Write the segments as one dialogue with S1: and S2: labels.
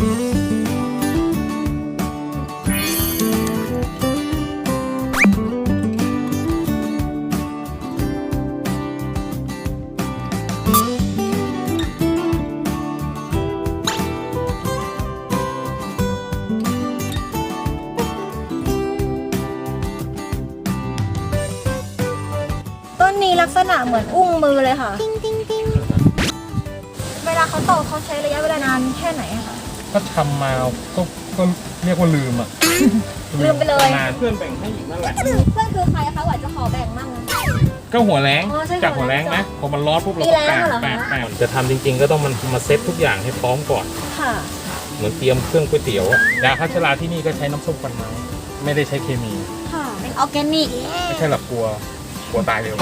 S1: ต้นนี้ลักษณะเหมือนอุ้งมือเลยค่ะเวลาเขาโตเขาใช้ระยะเวลานานแค่ไหนอะคะ
S2: ก็ทำมาก็ก็เรียกว่าลืมอะ
S1: ลืมไปเลย
S2: นานเพื่อนแบ่งให้อีกนั่นแหละ
S1: เพื่อนคือใครคะหวานจะขอแบ่งมั่งนะ
S2: ก็หัวแรง
S1: อ๋อใช่
S2: จากหัวแรง
S1: หัวแรง
S2: นะพอมันร้อนปุ๊บเรา
S1: มี
S2: ก็
S1: แรง
S2: แปะ
S1: เหรอคะ
S2: แปะแปะจะทำจริง ๆ ก็ต้องมันมาเซ็ตทุกอย่างให้พร้อมก่อน
S1: ค่ะ
S2: เหมือนเตรียมเครื่องก๋วยเตี๋ยวอะยาฆ่าเชื้อราที่นี่ก็ใช้น้ำส้มฟันไม้ไม่ได้ใช้เคมี
S1: ค่ะ เป็นออร์แกนิก
S2: ไม่ใช่หรอกกลัวกลัวตายเร็ว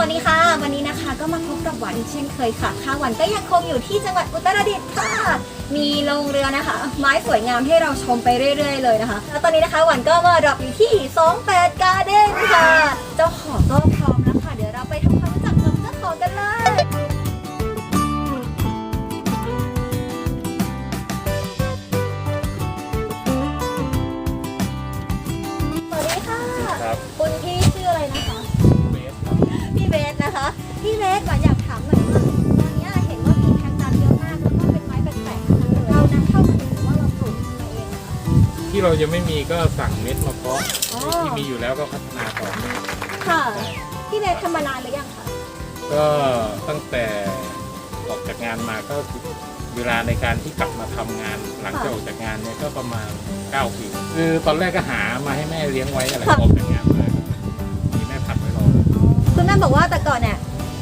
S1: วัสดีค่ะ วันนี้นะคะก็มาพบกับหวานอีกเช่นเคยค่ะข้าวหวานก็ยังคงอยู่ที่จังหวัดอุตรดิตถ์ค่ะ มีโรงเรือนะคะ ไม้สวยงามให้เราชมไปเรื่อย ๆ เลยนะคะ แล้วตอนนี้นะคะหวานก็มาดรอปอยู่ที่ 28 Garden ค่ะ เจ้าของก็ ที่เรายัง
S2: ไม่มีก็สั่งเม็ดมาเพาะ
S1: อ๋อ
S2: ที่มีอยู่แล้วก็พัฒนาต่อ
S1: ค่ะพี่เบสทำมานานหรือยังคะ
S2: ก็ตั้งแต่ออกจากงานมาก็เวลาในการที่กลับมาทำงานหลังจากออกจากงานเนี่ยก็ประมาณ9ปีคือตอนแรกก็หามาให้แม่เลี้ยงไว้อะไรออกจากงานมามีแม่พันธุ์ไว้รอ
S1: คุณแม่บอกว่าแต่ก่อนเนี่ย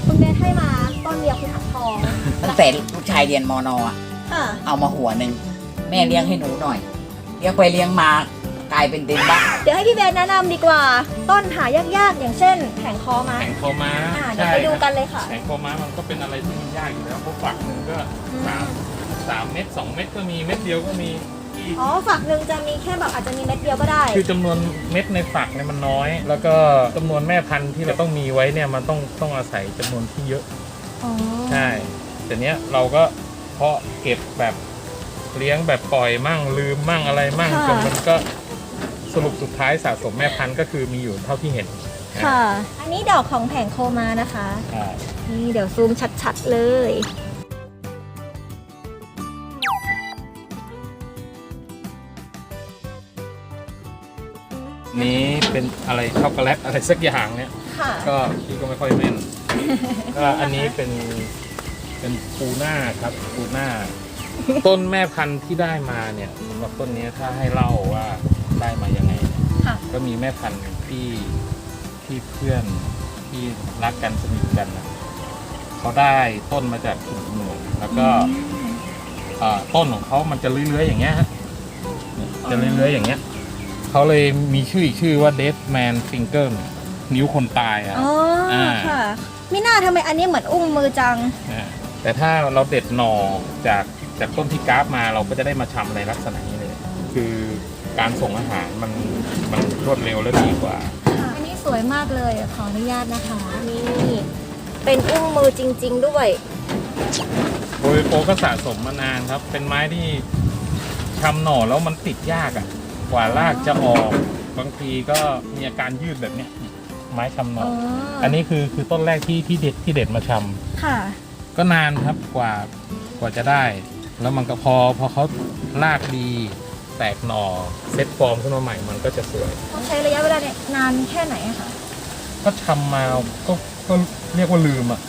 S1: คุณเบสให้มาต้นเดียวคือถักทอง
S3: ตั้งแต่ลูกชายเรียนมอนอะ
S1: ค่ะ
S3: เอามาหัวหนึ่งแม่เลี้ยงให้หนูหน่อย เลี้ยงไปเลี้ยงมากลายเป็นเต็มบ้าน
S1: เดี๋ยวให้พี่เบสแนะนำดีกว่า ต้นหายากๆ อย่างเช่นแผงคอไม้
S2: แข่งคอม้า
S1: อ่าเดี๋ยวไปดูกันเลยค่ะ
S2: แข่งคอม้ามันก็เป็นอะไรที่มันยากอยู่แล้วเพราะฝักหนึ่งก็สามสามเม็ดสองเม็ดก็มีเม็ดเดียวก็มีที่
S1: อ๋อฝักหนึ่งจะมีแค่แบบอาจจะมีเม็ดเดียวก็ได้
S2: คือจำนวนเม็ดในฝักเนี่ยมันน้อย แล้วก็จำนวนแม่พันธุ์ที่เราต้องมีไว้เนี่ยมันต้องต้องอาศัยจำนวนที่เยอะ
S1: อ๋อ
S2: ใช่แต่เนี้ยเราก็เพาะเก็บแบบ เลี้ยงแบบปล่อยมั่งลืมมั่งอะไรมั่งจนมันก็สรุปสุดท้ายสะสมแม่พันธุ์ก็คือมีอยู่เท่าที่เห็น
S1: ค่ะ อันนี้ดอกของแผงโคมานะคะ
S2: ใช่
S1: นี่เดี๋ยวซูมชัดๆเลย
S2: นี้เป็นอะไรช็อกโกแลตอะไรสักอย่างเนี่ย
S1: ค่ะ
S2: ก็พี่ก็ไม่ค่อยแม่นก็อันนี้เป็นเป็นปูหน้าครับปูหน้า ต้นแม่พันธุ์ที่ได้มาเนี่ยสำหรับต้นนี้ถ้าให้เล่าว่าได้มายังไงเนี่ย
S1: ค่ะ
S2: ก็มีแม่พันธุ์ที่ที่เพื่อนที่รักกันสนิทกันนะเขาได้ต้นมาจากถุงหนูแล้วก็เอ่อต้นของเขามันจะเลื้อยๆอย่างเงี้ยฮะเนี่ยจะเลื้อยๆอย่างเงี้ยเขาเลยมีชื่ออีกชื่อว่า Dead Man Finger นิ้วคนตายอะ
S1: อ๋ออาค่ะมิน่าทำไมอันนี้เหมือนอุ้งมือจัง
S2: อ่าแต่ถ้าเราเด็ดหน่อจาก จากต้นที่กราฟมาเราก็จะได้มาชำในลักษณะนี้เลย คือการส่งอาหารมันมันรวดเร็วและดีกว่า
S1: อันนี้สวยมากเลยขออนุญาตนะคะ นี่เป็นอุ้งมือจริง ๆ ด้วย
S2: โดยโปก็สะสมมานานครับ เป็นไม้ที่ชำหน่อแล้วมันติดยากอะ่ะ กว่ารากจะออก บางทีก็มีอาการยืดแบบเนี้ยไม้ชำหน่อ
S1: อ๋อ
S2: อ
S1: อั
S2: อันนี้คือคือต้นแรกที่ที่เด็ดที่เด็ดมาชำ
S1: ค่ะ
S2: ก็นานครับกว่ากว่าจะได้ แล้วมันก็พอพอเขารากดีแตกหน่อเซ็ตฟอร์มขึ้นมาใหม่มันก็จะสวย
S1: ต้องใช้ระยะเวลาเนี่ยนานแค่ไหนอะคะ
S2: ก็ทำมาก็ก็เรียกว่าลืมอะ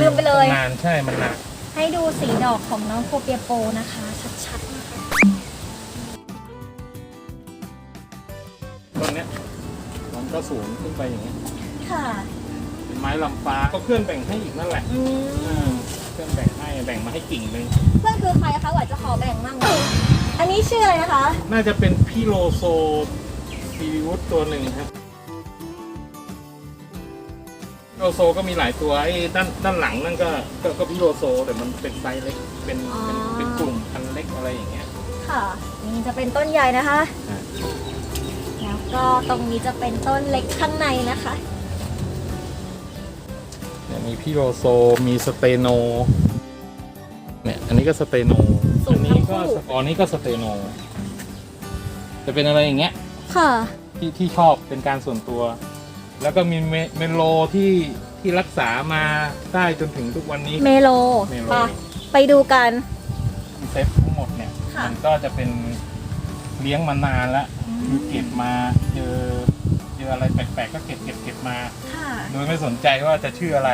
S1: ลืมไปเลย
S2: นานใช่มันนาน
S1: ให้ดูสีดอกของน้องโคเปียโปนะคะ ชัดๆนะคะ
S2: ต้นเนี้ยมันก็สูงขึ้นไปอย่างเงี้ย
S1: ค่ะ
S2: เป็นไม้ลำฟ้าก็เพื่อนแบ่งให้อีกนั่นแหละ
S1: อื
S2: เอ
S1: ม
S2: อเพื่อนแบ่งให้ แบ่งมาให้กิ่งหนึ่ง
S1: เพื่อนคือใครคะหวานจะขอแบ่งมั่งอันนี้ชื่ออะไรนะคะ
S2: น่าจะเป็นพี่โลโซซีวุฒตัวหนึ่งครับโลโซก็มีหลายตัวไอ้ด้านด้านหลังนั่นก็ก็ก็พี่โลโซแต่มันเป็นไซส์เล็กเป็นเป็นเป็นกลุ่มพันธุ์
S1: ค่ะ นี่จะเป็นต้นใหญ่นะคะ
S2: อะ
S1: แล้วก็ตรงนี้จะเป็นต้นเล็กข้างในนะคะ
S2: เนี่ยมีพี่โรโซมีสเตโนเนี่ย อันนี้ก็สเตโน
S1: สูง
S2: อันี้ก็
S1: ทั้งคู่
S2: สอ๋อนี่ก็สเตโน จะเป็นอะไรอย่างเงี้ย
S1: ค่ะ
S2: ที่ที่ชอบเป็นการส่วนตัว แล้วก็มีเมเมโลที่ที่รักษามาได้จนถึงทุกวันนี้
S1: เมโล
S2: เมโล
S1: ไปไปดูกัน
S2: เซฟทั้งหมดเนี่ย
S1: ค่ะ
S2: มันก็จะเป็นเลี้ยงมานานแล้วคือเก็บมาเจอเจออะไรแปลกๆก็เก็บเก็บเก็บมา
S1: ค่ะ
S2: โดยไม่สนใจว่าจะชื่ออะไร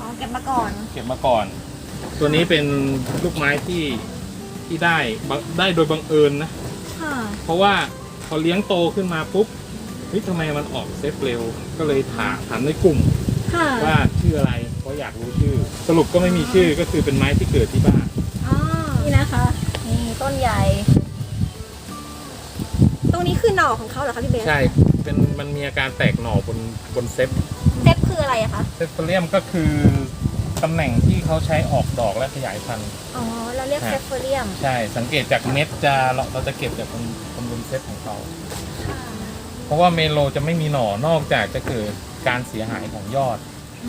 S1: อ๋อ เก็บมาก่อน
S2: เก็บมาก่อน ตัวนี้เป็นลูกไม้ที่ที่ได้บังได้โดยบังเอิญนะ
S1: ค่ะ
S2: เพราะว่าพอเลี้ยงโตขึ้นมาปุ๊บเฮ้ยทำไมมันออกเซฟเร็ว ก็เลยถามถามในกลุ่ม
S1: ค่ะ
S2: ว่าชื่ออะไรเพราะอยากรู้ชื่อ สรุปก็ไม่มีชื่อก็คือเป็นไม้ที่เกิดที่บ้าน
S1: อ๋อ นี่นะคะ นี่ต้นใหญ่ ตรงนี้คือหน่อของเขาเหรอคะพี่เบส
S2: ใช่เป็นมันมีอาการแตกหน่อบนบนเซฟ
S1: เซฟคืออะไรอะคะ
S2: เซฟเฟอเรียมก็คือ ตำแหน่งที่เขาใช้ออกดอกและขยายพันธุ์
S1: อ๋อ เราเรียก
S2: ฮะ
S1: เซฟเฟอเรียม
S2: ใช่สังเกตจากเม็ดจะเราเราจะเก็บจากบนบนบนเซฟของเขา
S1: ค่ะ
S2: เพราะว่าเมโลจะไม่มีหน่อนอกจากจะเกิดการเสียหายของยอด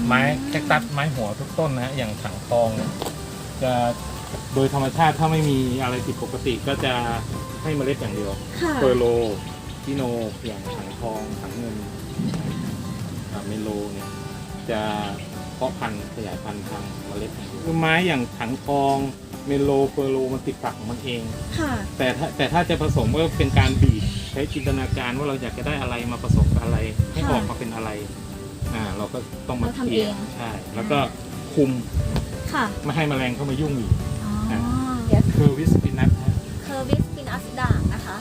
S2: ไม้แคคตัสไม้หัวทุกต้นนะฮะอย่างถังทองเนี่ยจะโดยธรรมชาติถ้าไม่มีอะไรผิดปกติก็จะให้เมล็ดอย่างเดียว
S1: ค่ะ
S2: เฟอร์โลพิโนอย่างถังทองถังเงินอ่าเมโลเนี่ยจะ เพาะพันธุ์ขยายพันธุ์ทางเมล็ดอย่างเดียวคือไม้อย่างถังทองเมโลเฟอร์โลมันติดฝักของมันเอง
S1: ค่ะ
S2: แต่ถ้าแต่ถ้าจะผสมก็เป็นการบีบใช้จินตนาการว่าเราอยากจะได้อะไรมาผสมกับอะไร ให้ออกมาเป็นอะไรอ่าเราก็ต้องมา
S1: เราทำ
S2: เคลียร์
S1: เอง
S2: ใช่แล้วก็คุม
S1: ค่ะ
S2: ไม่ให้แมลงเข้ามายุ่งอีก
S1: อ๋อ
S2: อะ
S1: เดี๋ยว
S2: คือวิสปินัทฮะ
S1: เคอร์วิสปินัสด่างนะคะ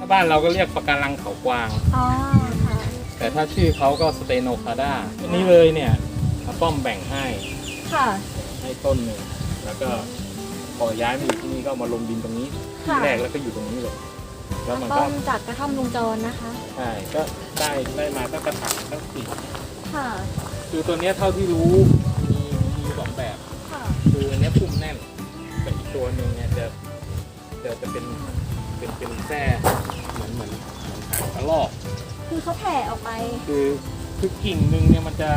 S2: ถ้าบ้านเราก็เรียกปะการังเขากวาง
S1: อ๋อค่ะ
S2: แต่ถ้าชื่อเขาก็สเตโนคาดาอันนี้เลยเนี่ยอาป้อมแบ่งให้
S1: ค่ะ
S2: ให้ต้นหนึ่งแล้วก็พอย้ายมาอยู่ที่นี่ก็เอามาลงดินตรงนี้
S1: ค่ะ
S2: ที่แรกแล้วก็อยู่ตรงนี้เลย แล้วมัน
S1: ต้
S2: ก็
S1: นจากกระท่อมลุงโจรนะคะ
S2: ใช่ก็ได้ได้มาตั้งกระถางตั้งสี่
S1: ค่ะ
S2: คือตัวเนี้ยเท่าที่รู้มีมีสองแบบ
S1: ค่ะ
S2: คืออันเนี้ยพุ่มแน่นแต่อีกตัวหนึ่งเนี่ยจะจะจะเป็นเป็นเป็นแท่เหมือนเหมือนเหมือนหางกระรอก
S1: คือเขาแผ่ออกไป
S2: คือคือกิ่งหนึ่งเนี่ยมันจะ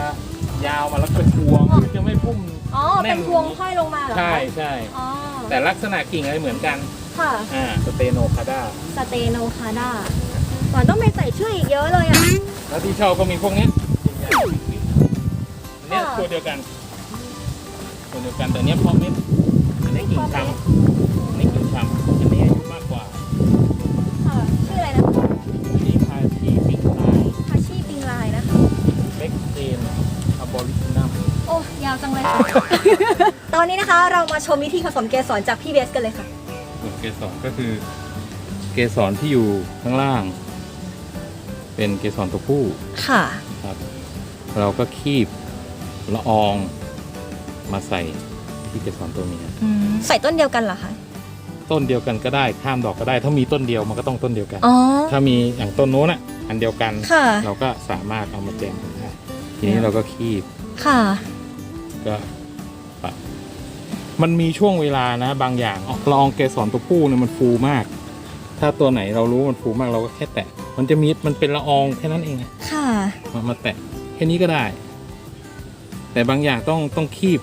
S2: ยาวมาแล้วเป็นพวงคือจะไม่พุ่ม
S1: อ๋อ
S2: แน่
S1: เป็นนพวงห้อยลงมาเหรอคะ
S2: ใช่ใช่
S1: อ๋อ
S2: แต่ลักษณะกิ่งอะไรเหมือนกัน
S1: ค่ะ
S2: อ่า สเตโนคาดา
S1: สเตโนคาดาหวานต้องไปใส่ชื่ออีกเยอะเลยอะ
S2: แล้วที่ชอบก็มีพวกเนี้ยอันเนี้ย
S1: ค่ะ
S2: ตัวเดียวกันตัวเดียวกันแต่เนี้ยเพาะเม็ดอันนี้กิ่งช้ำอันนี้กิ่งช้ำ
S1: นนี้นะคะ เรามาชมวิธีผสมเกสรจากพี่เบสกันเลยค่ะ
S2: ส่วนเกสรก็คือ เกสรที่อยู่ข้างล่าง เป็นเกสรตัวผู้
S1: ค่ะ
S2: ครับ เราก็คีบละอองมาใส่ที่เกสรตัวเมีย
S1: ใส่ต้นเดียวกันเหรอคะ
S2: ต้นเดียวกันก็ได้ข้ามดอกก็ได้ ถ้ามีต้นเดียวมันก็ต้องต้นเดียวกัน
S1: อ๋อ
S2: ถ้ามีอย่างต้นโน้นอะอันเดียวกัน
S1: ค่ะ
S2: เราก็สามารถเอามาแจมกันได้ทีนี้เราก็คีบ
S1: ค่ะ
S2: ก็ปะ มันมีช่วงเวลานะบางอย่างออกละอองเกสรตัวผู้เนี่ยมันฟูมาก ถ้าตัวไหนเรารู้มันฟูมากเราก็แค่แตะ มันจะมีมันเป็นละอองแค่นั้นเอง
S1: ค่ะ
S2: มามาแตะแค่นี้ก็ได้ แต่บางอย่างต้องต้องคีบ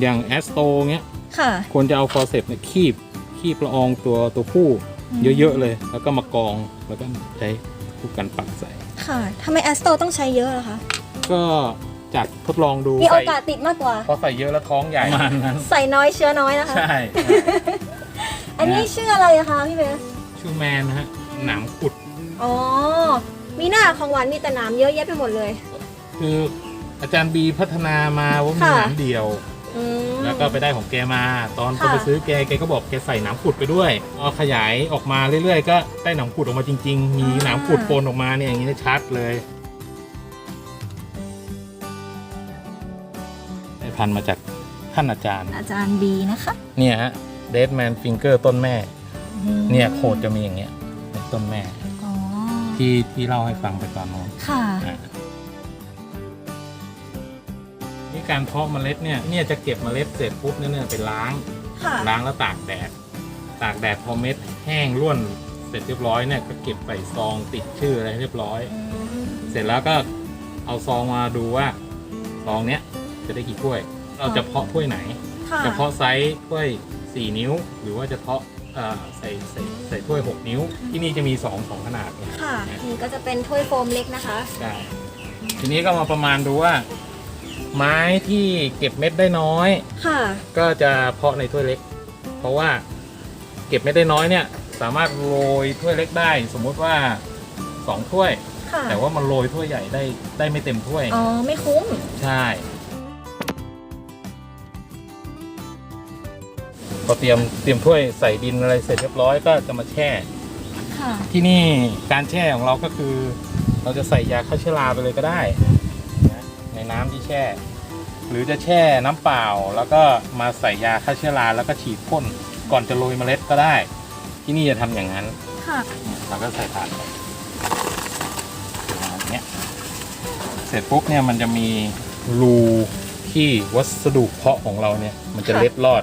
S2: อย่างแอสโตเงี้ย
S1: ค่ะ
S2: ควรจะเอาฟอร์เซปเนี่ยคีบคีบละอองตัวตัวผู้เยอะๆเลย แล้วก็มากองแล้วก็ใช้คู่กันปักใส่
S1: ค่ะทำไมแอสโตต้องใช้เยอะล่ะคะ
S2: ก็ จัดทดลองดู
S1: มีโอ
S2: ใส่
S1: กาสติดมากกว่า
S2: พอใส่เยอะแล้วท้องใหญ่ประมาณนั้น
S1: ใส่น้อยเชื้อน้อยนะคะ
S2: ใช่
S1: อันนี้ชื่ออะไรอะคะพี่เบส
S2: ชูแมนนะฮะหนามขุด
S1: อ๋อ มีหน้าของหวานมีแต่หนามเยอะแยะไปหมดเลย
S2: คืออาจารย์บีพัฒนามาว่ามี
S1: ค่ะ
S2: หนามเดียว
S1: อืม
S2: แล้วก็ไปได้ของแกมา ตอน
S1: ค่ะ
S2: คนไปซื้อแกแกก็บอกแกใส่หนามขุดไปด้วยเอาขยายออกมาเรื่อยๆ ก็ได้หนามขุดออกมาจริง ๆ มีหนามขุดปนออกมาเนี่ยอย่างนี้ชัดเลย พันธุ์มาจากท่านอาจารย์
S1: อาจารย์บีนะคะ
S2: เนี่ยฮะเดดแมนฟิงเกอร์ต้นแม่ เนี่ยโคดจะมีอย่างเงี้ยเป็นต้นแม่
S1: อ๋อ
S2: ที่ที่เล่าให้ฟังไปตอนโน้น
S1: ค่ะ
S2: อะนี่การเพาะเมล็ดเนี่ยเนี่ยจะเก็บเมล็ดเสร็จปุ๊บเนี่ยเนี่ยไปล้าง
S1: ค่ะ
S2: ล้างแล้วตากแดด ตากแดดพอเม็ดแห้งร่วนเสร็จเรียบร้อยเนี่ยก็เก็บใส่ซองติดชื่ออะไรให้เรียบร้อย
S1: อืม
S2: เสร็จแล้วก็เอาซองมาดูว่าซองเนี้ย จะได้กี่ถ้วย เราจะเพาะถ้วยไหน
S1: ค่ะ
S2: จะเพาะไซส์ถ้วย 4 นิ้ว หรือว่าจะเพาะเอ่อใส่ใส่ใส่ถ้วย 6 นิ้ว ที่นี่จะมี2องขนาดเนี่ย
S1: ค่ะนี่ก็จะเป็นถ้วยโฟมเล็กนะคะ
S2: ใช่ทีนี้ก็มาประมาณดูว่า ไม้ที่เก็บเม็ดได้น้อย
S1: ค่ะ
S2: ก็จะเพาะในถ้วยเล็ก เพราะว่าเก็บเม็ดได้น้อยเนี่ย สามารถโรยถ้วยเล็กได้ สมมุติว่า2ถ้วย
S1: ค่ะ
S2: แต่ว่ามันโรยถ้วยใหญ่ได้ได้ไม่เต็มถ้วย
S1: อ๋อไม่คุ้ม
S2: ใช่ พอเตรียมเตรียมถ้วยใส่ดินอะไรเสร็จเรียบร้อยก็จะมาแช่
S1: ค่ะ
S2: ที่นี่การแช่ของเราก็คือ เราจะใส่ยาฆ่าเชื้อราไปเลยก็ได้นะในน้ำที่แช่ หรือจะแช่น้ำเปล่าแล้วก็มาใส่ยาฆ่าเชื้อราแล้วก็ฉีดพ่นก่อนจะโรยเมล็ดก็ได้ ที่นี่จะทำอย่างนั้น
S1: ค่ะ
S2: เราก็ใส่ถาดไปอย่างเงี้ยเสร็จปุ๊บเนี่ยมันจะมีรูที่วัสดุเพาะของเราเนี่ย มันจะ
S1: ค่ะ
S2: เล็ดลอด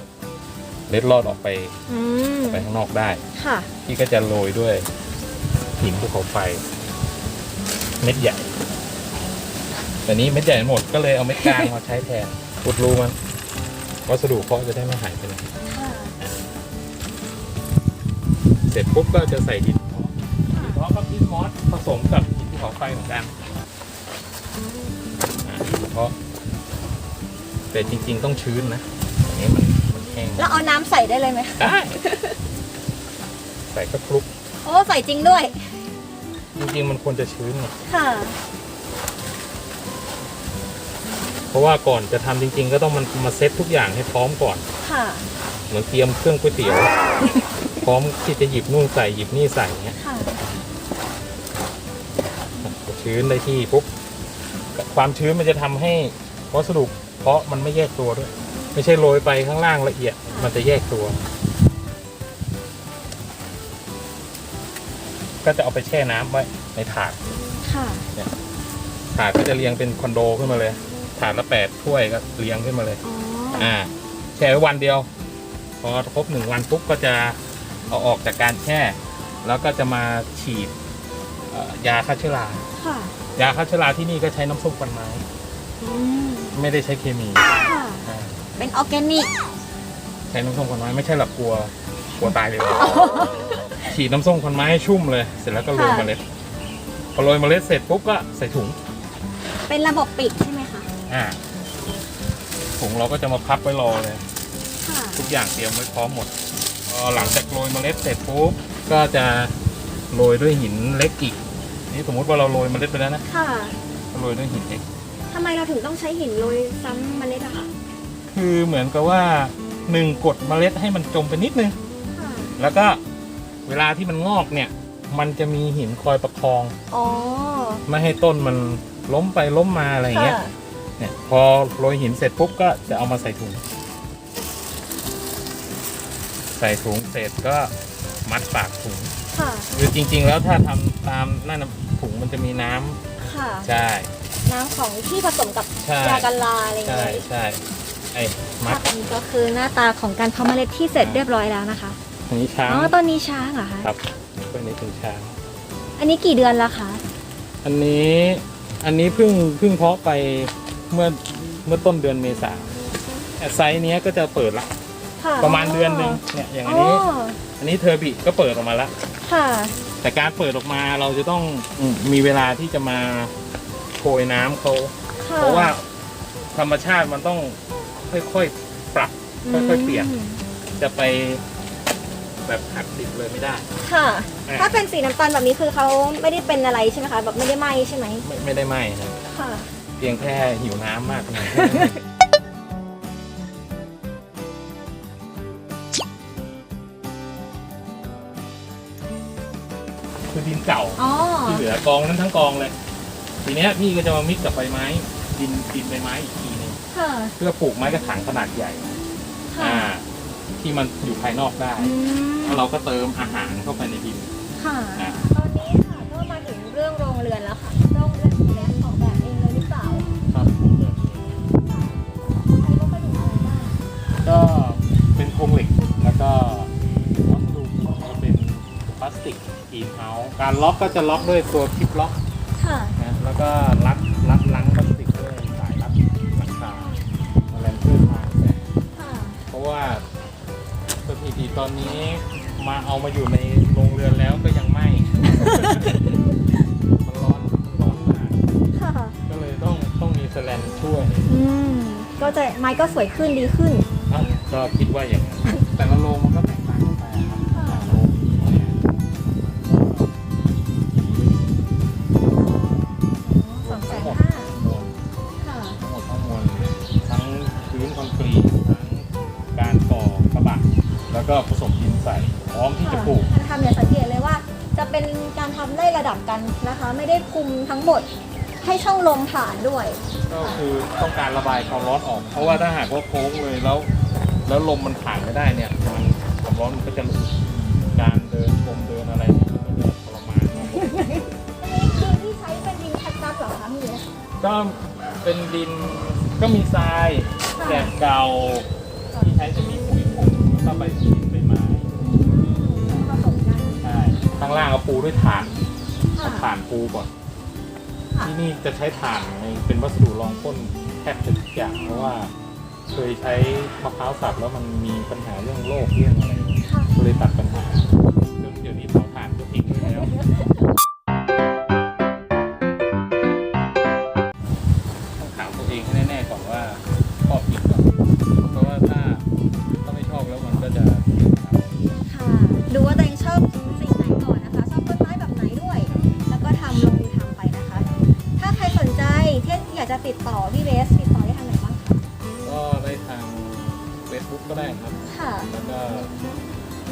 S2: เล็ดลอดออกไป
S1: อืม
S2: ไปข้างนอกได้
S1: ค่ะ
S2: พี่ก็จะโรยด้วยหินภูเขาไฟ เม็ดใหญ่แต่นี้เม็ดใหญ่หมดก็เลยเอาเม็ดกลางมาใช้แทนอุดรูมันวัสดุเพาะจะได้ไม่หายไปไหน
S1: ค่ะ
S2: เสร็จปุ๊บก็จะใส่ดินเพาะดินเพาะก็พิสมอสผสมกับหินภูเขาไฟเหมือนกันอ่าดินเพาะแต่จริง ๆ ต้องชื้นนะอันนี้มันมัน แห้ง
S1: แล้วเอาน้ำใส่ได้เลยไหม
S2: ได้ใส่ก็คลุก
S1: โอ้ใส่จริงด้วย
S2: จริงๆมันควรจะชื้นไง
S1: ค่ะ
S2: เพราะว่าก่อนจะทำจริง ๆ ก็ต้องมันมาเซ็ตทุกอย่างให้พร้อมก่อน
S1: ค่ะ
S2: เหมือนเตรียมเครื่องก๋วยเตี๋ยว พร้อมที่จะหยิบนู่นใส่หยิบนี่ใส่เงี้ย
S1: ค่ะ
S2: ชื้นได้ที่ปุ๊บความชื้นมันจะทำให้วัสดุเพาะมันไม่แยกตัวด้วย ไม่ใช่โรยไปข้างล่างละเอียดมันจะแยกตัว ก็จะเอาไปแช่น้ำไว้ในถาด
S1: ค่ะ
S2: ถาดก็จะเรียงเป็นคอนโดขึ้นมาเลย ถาดละแปดถ้วยก็เรียงขึ้นมาเลย
S1: อ๋อ
S2: อ่า แช่ไว้วันเดียว พอครบหนึ่งวันปุ๊บก็จะเอาออกจากการแช่ แล้วก็จะมาฉีดเอ่อยาฆ่าเชื้อรา
S1: ค่ะ
S2: ยาฆ่าเชื้อราที่นี่ก็ใช้น้ำส้มควันไม้
S1: อืม
S2: ไม่ได้ใช้เคมี
S1: ค่ะ
S2: อ่า
S1: เป็นออร์แกนิก
S2: ใช้น้ำส้มควันไม้ไม่ใช่หลับกลัวกลัวตายเลยฉีดน้ำส้มควันไม้ให้ชุ่มเลย เสร็จแล้วก็โรย
S1: ค่ะ
S2: เมล็ดพอโรยเมล็ดเสร็จปุ๊บก็ใส่ถุง
S1: เป็นระบบปิดใช่ไหมคะ
S2: อ่าถุงเราก็จะมาพับไว้รอเลย
S1: ค่ะ
S2: ทุกอย่างเตรียมไว้พร้อมหมดพอหลังจากโรยเมล็ดเสร็จปุ๊บก็จะโรยด้วยหินเล็กอีกนี่สมมุติว่าเราโรยเมล็ดไปแล้วนะ
S1: ค่ะ
S2: ก็โรยด้วยหินเล็ก
S1: ทำไมเราถึงต้องใช้หินโรยซ้ำเมล็ดอะคะ
S2: คือเหมือนกับว่าหนึ่งกดเมล็ดให้มันจมไปนิดนึง
S1: ค่ะ
S2: แล้วก็เวลาที่มันงอกเนี่ย มันจะมีหินคอยประคอง
S1: อ๋อ
S2: ไม่ให้ต้นมันล้มไปล้มมาอะไรอย่างเงี้ย
S1: ค่ะ
S2: เนี่ยพอโรยหินเสร็จปุ๊บก็จะเอามาใส่ถุง ใส่ถุงเสร็จก็มัดปากถุง
S1: ค่ะ
S2: คือจริง ๆ แล้วถ้าทำตามนั่นน่ะถุงมันจะมีน้ำ
S1: ค่ะ
S2: ใช่
S1: น้ำของที่ผสมกับ
S2: ใช่
S1: ยากันลาอะไรอย่าง
S2: ใช่
S1: เงี้ย
S2: ใช่ ไอ้มั
S1: ภา
S2: ด
S1: พนี้ก็คือหน้าตาของการเพาะเมล็ดที่เสร็จเรียบร้อยแล้วนะคะ
S2: อันนี้ช้าง
S1: อ๋อตอนนี้ช้างเหรอคะ
S2: ครับตัวนี้เป็นช้าง
S1: อันนี้กี่เดือนแล้วคะ
S2: อันนี้อันนี้เพิ่งเพิ่งเพาะไปเมื่อเมื่อต้นเดือนเมษาแต่ไซส์เนี้ยก็จะเปิดละ
S1: ค่ะ
S2: ประมาณเดือนหนึ่งเนี่ยอย่างอัน
S1: อ๋อ
S2: นี้อันนี้เทอร์บิก็เปิดออกมาละ
S1: ค่ะ
S2: แต่การเปิดออกมาเราจะต้องอืมมีเวลาที่จะมาโชยน้ำเขา
S1: ค่ะ
S2: เพราะว่าธรรมชาติมันต้อง ค่อยๆ ปรับ ค่อยๆ เปลี่ยน
S1: อืม
S2: จะไปแบบหักดิบเลยไม่ได้
S1: ค่ะ
S2: อะ
S1: ถ้าเป็นสีน้ำตาลแบบนี้คือเขาไม่ได้เป็นอะไรใช่ไหมคะ แบบไม่ได้ไหม้ใช่ไหม
S2: ไม่ไม่ได้ไหมนะ
S1: ค่ะ
S2: เพียงแค่หิวน้ำมากหน่อยคือดินเก่า
S1: อ๋อ
S2: ที่เหลือกองนั้นทั้งกองเลย ทีเนี้ยพี่ก็จะมามิกกับใบไม้ ดินดินใบไม้อีกทีหนึง เพื่อปลูกไม้กระถางขนาดใหญ่ที่มันอยู่ภายนอกได้แล้วเราก็เติมอาหารเข้าไปในดิน
S1: ค่ะตอนนี้ค่ะก็มาถึงเรื่องโรงเรือนแล้วค่ะ โรงเรือนแบบของแบบนี้เลยหรือเปล่า
S2: ก็อก
S1: เป็นโครงเหล็กแล้วก็วัสดุ
S2: ก็เป็นพลาสติกกีนเฮาการล็อกก็จะล็อกด้วยตัวคลิปล็อก
S1: ค่ะ
S2: แล้วก็ลักลักลังก็ ติตอนนี้มาเอามาอยู่ในโรงเรือนแล้วก็ยังไหม่ มันร้อนร้อนมาก
S1: ค่ะ
S2: ก็เลยต้องต้องมีแสแลนช่วย
S1: อืม ก็จะไม้ก็สวยขึ้นดีขึ้น
S2: อะก็คิดว่าอย่างนั้นแต่ละโรงมันก็ แล้วก็ผสมดินใส่พร้อมที่จะปลูก
S1: การทำเนี่ยสังเกตเลยว่า จะเป็นการทำได้ระดับกันนะคะ ไม่ได้คุมทั้งหมดให้ช่องลมผ่านด้วย
S2: ก็คือต้องการระบายความร้อนออก เพราะว่าถ้าหากว่าโค้งเลยแล้ว แล้วลมมันผ่านไม่ได้เนี่ย มันความร้อนมันก็จะหลุดการเดินชมเดินอะไรเนี่ยมันก็จะทรมาน
S1: อันนี้คือที่ใช้เป็นดินแคคตัสเหรอคะพี่เอส
S2: ก็เป็นดินก็มีทรายแกบเก่าที่ใช้จะมีปุ๋ยผงแล้วก็ ใบดินใบไม้
S1: ผสมกัน
S2: ใช่ข้างล่างเอาปูด้วยถ่าน
S1: ค่ะ
S2: ถ่านปูก่อน
S1: ค่ะ
S2: ที่นี่จะใช้ถ่านในเป็นวัสดุรองพ่นแทบจะทุกอย่างเพราะว่า เคยใช้มะพร้าวสับแล้วมันมีปัญหาเรื่องโรคเรื่องอะไร
S1: ค่ะ
S2: ก็เลยตัดปัญหาจนเดี๋ยวนี้เผาถ่านก็ทิ้งไปแล้ว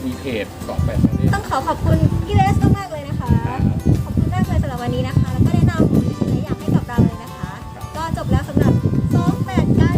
S2: มีเพจสองแปดประเทศ
S1: ต้องขอขอบคุณพี่เบสมากๆเลยนะคะ ขอบคุณมากเลยสำหรับวันนี้นะคะ แล้วก็แนะนำหลายอย่างให้กับเราเลยนะคะ ก็จบแล้วสำหรับ 28การ